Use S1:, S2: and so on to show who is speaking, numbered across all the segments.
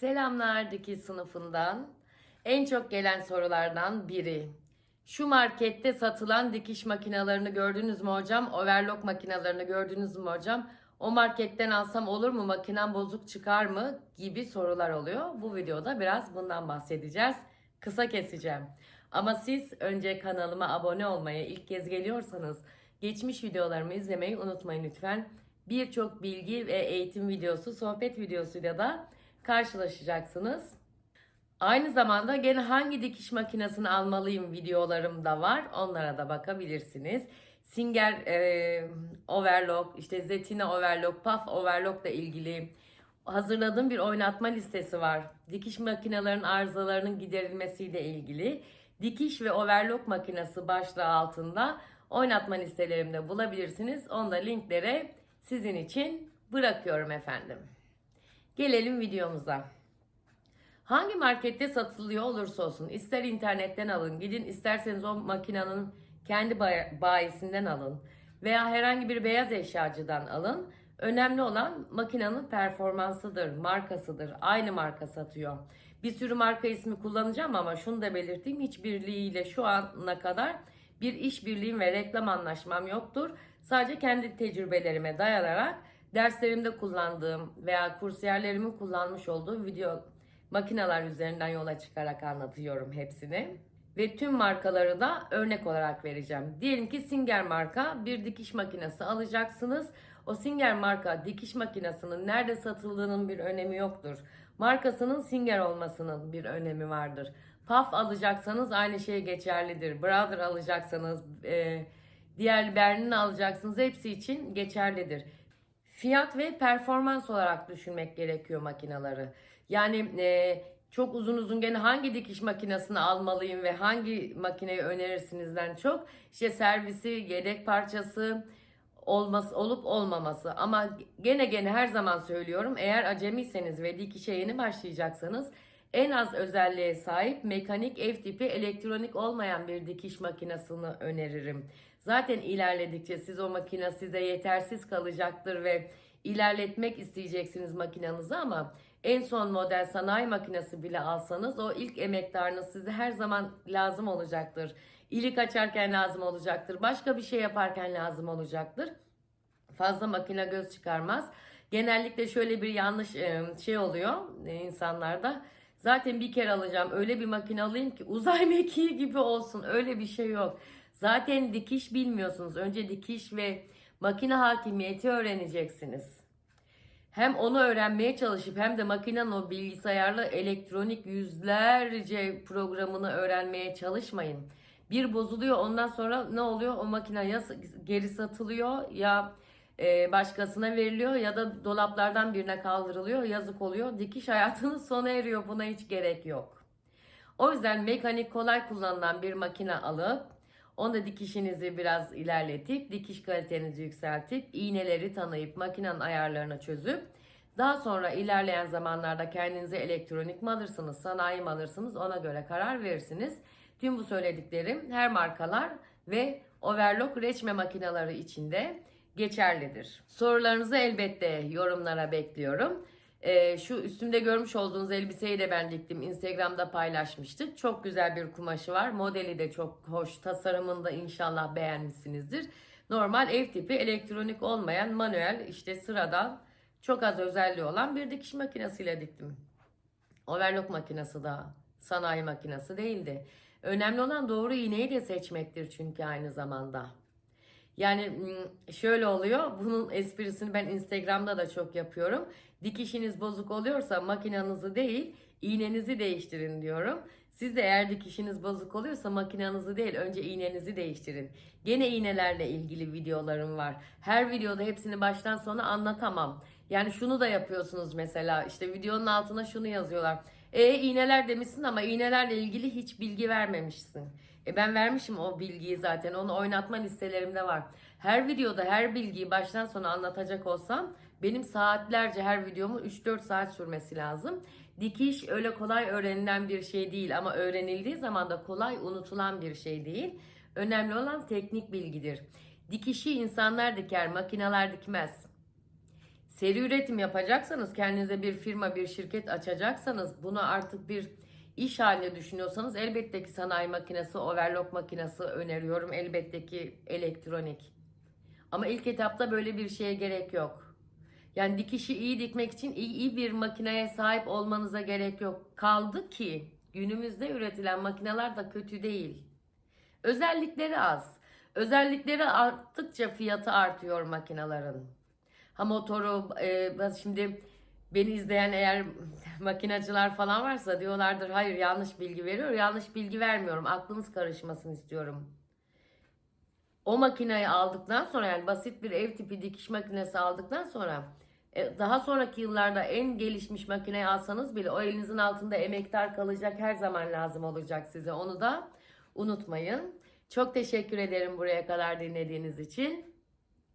S1: Selamlar dikiş sınıfından. En çok gelen sorulardan biri. Şu markette satılan dikiş makinalarını gördünüz mü hocam? Overlock makinalarını gördünüz mü hocam? O marketten alsam olur mu? Makinem bozuk çıkar mı? Gibi sorular oluyor. Bu videoda biraz bundan bahsedeceğiz. Kısa keseceğim. Ama siz önce kanalıma abone olmayı, ilk kez geliyorsanız geçmiş videolarımı izlemeyi unutmayın lütfen. Birçok bilgi ve eğitim videosu, sohbet videosuyla da karşılaşacaksınız. Aynı zamanda gene hangi dikiş makinesini almalıyım videolarım da var. Onlara da bakabilirsiniz. Singer e, Overlock, işte Zetina Overlock, Puff Overlock ile ilgili hazırladığım bir oynatma listesi var. Dikiş makinelerinin arızalarının giderilmesiyle ilgili. Dikiş ve overlock makinesi başlığı altında oynatma listelerimde bulabilirsiniz. Onu da linklere sizin için bırakıyorum efendim. Gelelim videomuza. Hangi markette satılıyor olursa olsun ister internetten alın gidin isterseniz o makinenin kendi bay- bayisinden alın veya herhangi bir beyaz eşyacıdan alın. Önemli olan makinenin performansıdır, markasıdır. Aynı marka satıyor. Bir sürü marka ismi kullanacağım ama şunu da belirteyim. Hiçbirliğiyle şu ana kadar bir işbirliğim ve reklam anlaşmam yoktur. Sadece kendi tecrübelerime dayanarak derslerimde kullandığım veya kursiyerlerimin kullanmış olduğu video makineler üzerinden yola çıkarak anlatıyorum hepsini. Ve tüm markaları da örnek olarak vereceğim. Diyelim ki Singer marka bir dikiş makinesi alacaksınız. O Singer marka dikiş makinesinin nerede satıldığının bir önemi yoktur. Markasının Singer olmasının bir önemi vardır. Puff alacaksanız aynı şey geçerlidir. Brother alacaksanız, e, diğer Berlin alacaksınız hepsi için geçerlidir. Fiyat ve performans olarak düşünmek gerekiyor makinaları. Yani e, çok uzun uzun gene hangi dikiş makinesini almalıyım ve hangi makineyi önerirsinizden çok işte servisi, yedek parçası olması olup olmaması. Ama gene gene her zaman söylüyorum eğer acemiyseniz ve dikişe yeni başlayacaksanız en az özelliğe sahip mekanik ev tipi elektronik olmayan bir dikiş makinesini öneririm. Zaten ilerledikçe siz o makine size yetersiz kalacaktır ve ilerletmek isteyeceksiniz makinenizi ama en son model sanayi makinesi bile alsanız o ilk emektarınız size her zaman lazım olacaktır. İlik açarken lazım olacaktır. Başka bir şey yaparken lazım olacaktır. Fazla makine göz çıkarmaz. Genellikle şöyle bir yanlış e, şey oluyor e, insanlarda. Zaten bir kere alacağım öyle bir makine alayım ki uzay mekiği gibi olsun. Öyle bir şey yok. Zaten dikiş bilmiyorsunuz. Önce dikiş ve makine hakimiyeti öğreneceksiniz. Hem onu öğrenmeye çalışıp hem de makinenin o bilgisayarlı elektronik yüzlerce programını öğrenmeye çalışmayın. Bir bozuluyor ondan sonra ne oluyor? O makine ya geri satılıyor ya e, başkasına veriliyor ya da dolaplardan birine kaldırılıyor. Yazık oluyor. Dikiş hayatınız sona eriyor. Buna hiç gerek yok. O yüzden mekanik kolay kullanılan bir makine alıp onda dikişinizi biraz ilerletip dikiş kalitenizi yükseltip iğneleri tanıyıp makinenin ayarlarını çözüp daha sonra ilerleyen zamanlarda kendinize elektronik mi alırsınız, sanayi mi alırsınız ona göre karar verirsiniz. Tüm bu söylediklerim her markalar ve overlock reçme makineleri içinde geçerlidir. Sorularınızı elbette yorumlara bekliyorum. Ee, şu üstümde görmüş olduğunuz elbiseyi de ben diktim. Instagram'da paylaşmıştık. Çok güzel bir kumaşı var. Modeli de çok hoş. Tasarımını da inşallah beğenmişsinizdir. Normal ev tipi elektronik olmayan manuel işte sıradan çok az özelliği olan bir dikiş makinesiyle diktim. Overlock makinesi da sanayi makinesi değildi. Önemli olan doğru iğneyi de seçmektir çünkü aynı zamanda. Yani şöyle oluyor. Bunun esprisini ben Instagram'da da çok yapıyorum. Dikişiniz bozuk oluyorsa makinenizi değil, iğnenizi değiştirin diyorum. Siz de eğer dikişiniz bozuk oluyorsa makinenizi değil, önce iğnenizi değiştirin. Gene iğnelerle ilgili videolarım var. Her videoda hepsini baştan sona anlatamam. Yani şunu da yapıyorsunuz mesela. işte videonun altına şunu yazıyorlar. E iğneler demişsin ama iğnelerle ilgili hiç bilgi vermemişsin. E ben vermişim o bilgiyi zaten. Onu oynatma listelerimde var. Her videoda her bilgiyi baştan sona anlatacak olsam benim saatlerce her videomu 3-4 saat sürmesi lazım. Dikiş öyle kolay öğrenilen bir şey değil ama öğrenildiği zaman da kolay unutulan bir şey değil. Önemli olan teknik bilgidir. Dikişi insanlar diker, makineler dikmez. Seri üretim yapacaksanız, kendinize bir firma, bir şirket açacaksanız, bunu artık bir iş haline düşünüyorsanız elbette ki sanayi makinesi, overlock makinesi öneriyorum. Elbette ki elektronik. Ama ilk etapta böyle bir şeye gerek yok. Yani dikişi iyi dikmek için iyi, iyi bir makineye sahip olmanıza gerek yok. Kaldı ki günümüzde üretilen makineler de kötü değil. Özellikleri az. Özellikleri arttıkça fiyatı artıyor makinelerin. Ha motoru e, şimdi beni izleyen eğer makinacılar falan varsa diyorlardır hayır yanlış bilgi veriyor. Yanlış bilgi vermiyorum. Aklınız karışmasın istiyorum. O makineyi aldıktan sonra yani basit bir ev tipi dikiş makinesi aldıktan sonra e, daha sonraki yıllarda en gelişmiş makineyi alsanız bile o elinizin altında emektar kalacak her zaman lazım olacak size. Onu da unutmayın. Çok teşekkür ederim buraya kadar dinlediğiniz için.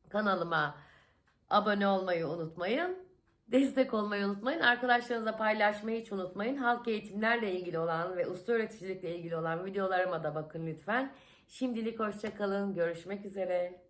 S1: Kanalıma abone olmayı unutmayın. Destek olmayı unutmayın. Arkadaşlarınızla paylaşmayı hiç unutmayın. Halk eğitimlerle ilgili olan ve usta öğreticilikle ilgili olan videolarıma da bakın lütfen. Şimdilik hoşçakalın. Görüşmek üzere.